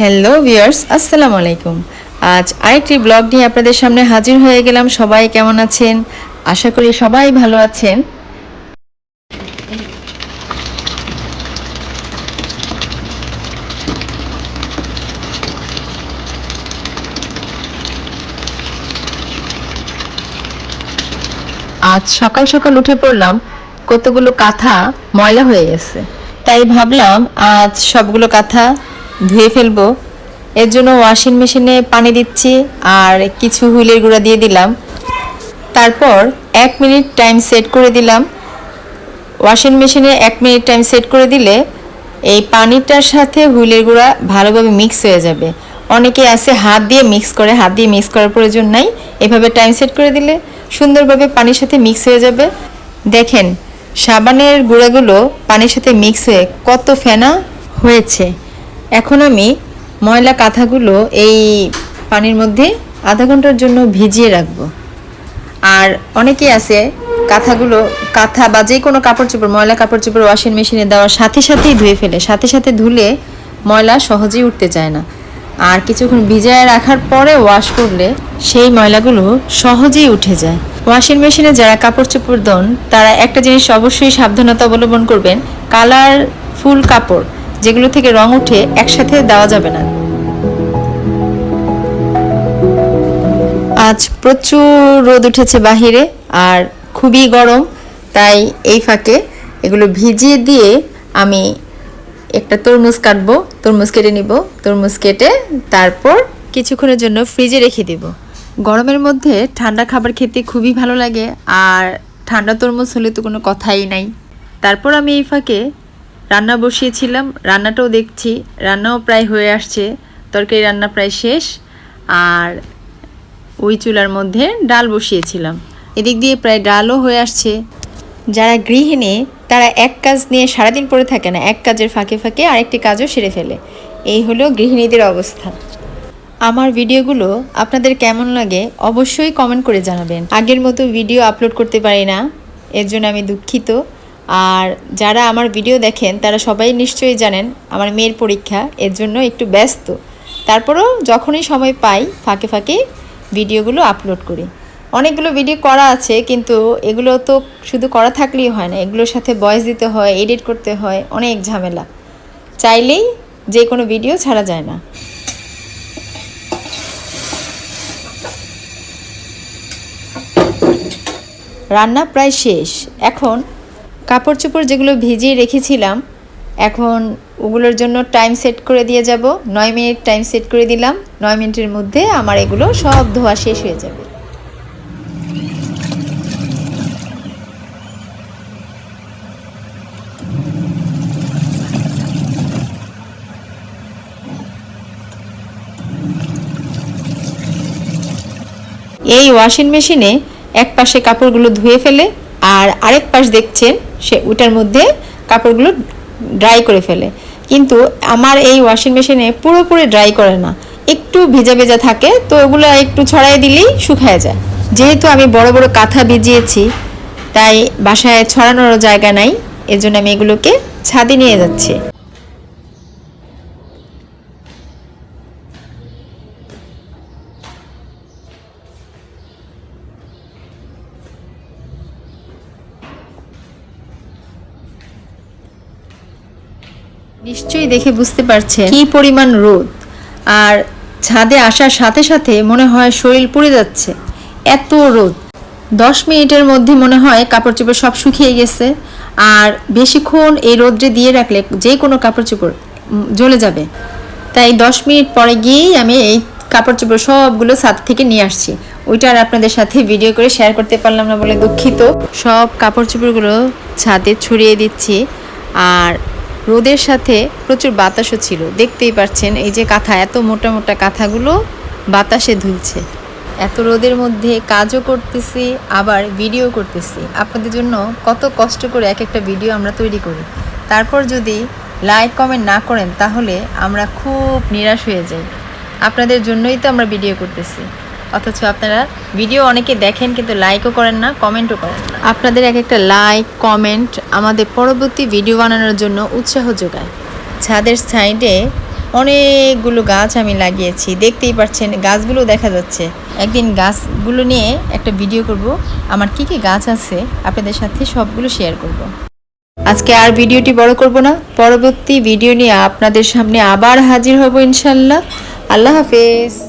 Hello viewers আসসালামু আলাইকুম আজ আরেকটি ব্লগ নিয়ে আপনাদের সামনে হাজির হয়ে গেলাম। সবাই কেমন আছেন? আশা করি সবাই ভালো আছেন। আজ সকাল সকাল উঠে পড়লাম, কতগুলো কাঁথা ময়লা হয়ে গেছে। তাই ভাবলাম, আজ সবগুলো কাঁথা ধুয়ে ফেলব। এর জন্য ওয়াশিং মেশিনে পানি দিচ্ছি আর কিছু হুইলের গুঁড়া দিয়ে দিলাম। তারপর এক মিনিট টাইম সেট করে দিলাম। ওয়াশিং মেশিনে এক মিনিট টাইম সেট করে দিলে এই পানিটার সাথে হুইলের গুঁড়া ভালোভাবে মিক্স হয়ে যাবে। অনেকে আছে হাত দিয়ে মিক্স করে, হাত দিয়ে মিক্স করার প্রয়োজন নাই। এভাবে টাইম সেট করে দিলে সুন্দরভাবে পানির সাথে মিক্স হয়ে যাবে। দেখেন, সাবানের গুঁড়াগুলো পানির সাথে মিক্স হয়ে কত ফেনা হয়েছে। এখন আমি ময়লা কাঁথাগুলো এই পানির মধ্যে আধা ঘণ্টার জন্য ভিজিয়ে রাখব। আর অনেকেই আছে কাঁথাগুলো, কাঁথা বা যে কোনো কাপড় চোপড়, ময়লা কাপড় চোপড় ওয়াশিং মেশিনে দেওয়ার সাথে সাথেই ধুয়ে ফেলে, সাথে সাথে ধুলে ময়লা সহজেই উঠতে চায় না। আর কিছুক্ষণ ভিজায় রাখার পরে ওয়াশ করলে সেই ময়লাগুলো সহজেই উঠে যায়। ওয়াশিং মেশিনে যারা কাপড় চোপড় দেন, তারা একটা জিনিস অবশ্যই সাবধানতা অবলম্বন করবেন কালার ফুল কাপড়। যেগুলো থেকে রং উঠে একসাথে দেওয়া যাবে না। আজ প্রচুর রোদ উঠেছে বাহিরে আর খুবই গরম, তাই এই ফাঁকে এগুলো ভিজিয়ে দিয়ে আমি একটা তরমুজ কাটবো, তরমুজ কেটে নিব, তরমুজ কেটে তারপর কিছুক্ষণের জন্য ফ্রিজে রেখে দিব। গরমের মধ্যে ঠান্ডা খাবার খেতে খুবই ভালো লাগে আর ঠান্ডা তরমুজ হলে তো কোনো কথাই নাই। তারপর আমি এই ফাঁকে রান্না বসিয়েছিলাম, রান্নাটাও দেখছি, রান্নাও প্রায় হয়ে আসছে, তরকারি রান্না প্রায় শেষ, আর ওই চুলার মধ্যে ডাল বসিয়েছিলাম। এদিক দিয়ে প্রায় ডালও হয়ে আসছে। যারা গৃহিণী, তারা এক কাজ নিয়ে সারাদিন পড়ে থাকে না, এক কাজের ফাঁকে ফাঁকে আরেকটি কাজও সেরে ফেলে। এই হলো গৃহিণীদের অবস্থা। আমার ভিডিওগুলো আপনাদের কেমন লাগে অবশ্যই কমেন্ট করে জানাবেন। আগের মতো ভিডিও আপলোড করতে পারি না, এর জন্য আমি দুঃখিত। আর যারা আমার ভিডিও দেখেন, তারা সবাই নিশ্চয়ই জানেন আমার মেয়ের পরীক্ষা, এর জন্য একটু ব্যস্ত। তারপরও যখনই সময় পাই, ফাঁকে ফাঁকে ভিডিওগুলো আপলোড করি। অনেকগুলো ভিডিও করা আছে, কিন্তু এগুলো তো শুধু করা থাকলেই হয় না। এগুলোর সাথে ভয়েস দিতে হয় এডিট করতে হয়, অনেক ঝামেলা। চাইলেই যে কোনো ভিডিও ছাড়া যায় না। রান্না প্রায় শেষ। এখন কাপড় চোপড় যেগুলো ভিজিয়ে রেখেছিলাম, এখন ওগুলোর জন্য টাইম সেট করে দিয়ে যাব। নয় মিনিট টাইম সেট করে দিলাম। নয় মিনিটের মধ্যে আমার এগুলো সব ধোয়া শেষ হয়ে যাবে। এই ওয়াশিং মেশিনে এক পাশে কাপড়গুলো ধুয়ে ফেলে আর আরেক পাশ দেখছেন সে ওটার মধ্যে কাপড়গুলো ড্রাই করে ফেলে। কিন্তু আমার এই ওয়াশিং মেশিনে পুরোপুরি ড্রাই করে না। একটু ভেজা ভেজা থাকে, তো ওগুলো একটু ছড়াই দিলেই শুকায় যায়। যেহেতু আমি বড় বড় কাঁথা ভিজিয়েছি, তাই বাসায় ছড়ানোর জায়গা নাই, এজন্য জন্য আমি এগুলোকে ছাদে নিয়ে যাচ্ছি। নিশ্চয়ই দেখে বুঝতে পারছেন কি পরিমাণ রোদ। আর ছাদে আসার সাথে সাথে মনে হয় শরীর পুড়ে যাচ্ছে। এত রোদ। দশ মিনিটের মধ্যে মনে হয় কাপড় চোপড় সব শুকিয়ে গেছে। আর বেশিক্ষণ এই রোদ্রে দিয়ে রাখলে যে কোনো কাপড় চোপড় জ্বলে যাবে। তাই দশ মিনিট পরে গিয়েই আমি এই কাপড় চোপড় সবগুলো ছাদ থেকে নিয়ে আসছি। ওইটা আর আপনাদের সাথে ভিডিও করে শেয়ার করতে পারলাম না বলে দুঃখিত। সব কাপড় চোপড়গুলো ছাদে ছড়িয়ে দিচ্ছি। আর রোদের সাথে প্রচুর বাতাসও ছিল। দেখতেই পাচ্ছেন এই যে কাঁথা, এত মোটা মোটা কাঁথাগুলো বাতাসে ধুলছে। এত রোদের মধ্যে কাজও করতেছি, আবার ভিডিও করতেছি। আপনাদের জন্য কত কষ্ট করে এক একটা ভিডিও আমরা তৈরি করি। তারপর যদি লাইক কমেন্ট না করেন, তাহলে আমরা খুব নিরাশ হয়ে যাই। আপনাদের জন্যই তো আমরা ভিডিও করতেছি। অথচ আপনারা ভিডিও অনেকে দেখেন কিন্তু লাইকও করেন না কমেন্টও করেন না। আপনাদের এক একটা লাইক কমেন্ট আমাদের পরবর্তী ভিডিও বানানোর জন্য উৎসাহ যোগায়। ছাদের সাইডে অনেকগুলো গাছ আমি লাগিয়েছি, দেখতেই পাচ্ছেন গাছগুলো দেখা যাচ্ছে। একদিন গাছগুলো নিয়ে একটা ভিডিও করব, আমার কি কি গাছ আছে আপনাদের সাথে সবগুলো শেয়ার করব। আজকে আর ভিডিওটি বড় করব না, পরবর্তী ভিডিও নিয়ে আপনাদের সামনে আবার হাজির হব ইনশাল্লাহ আল্লাহ হাফেজ।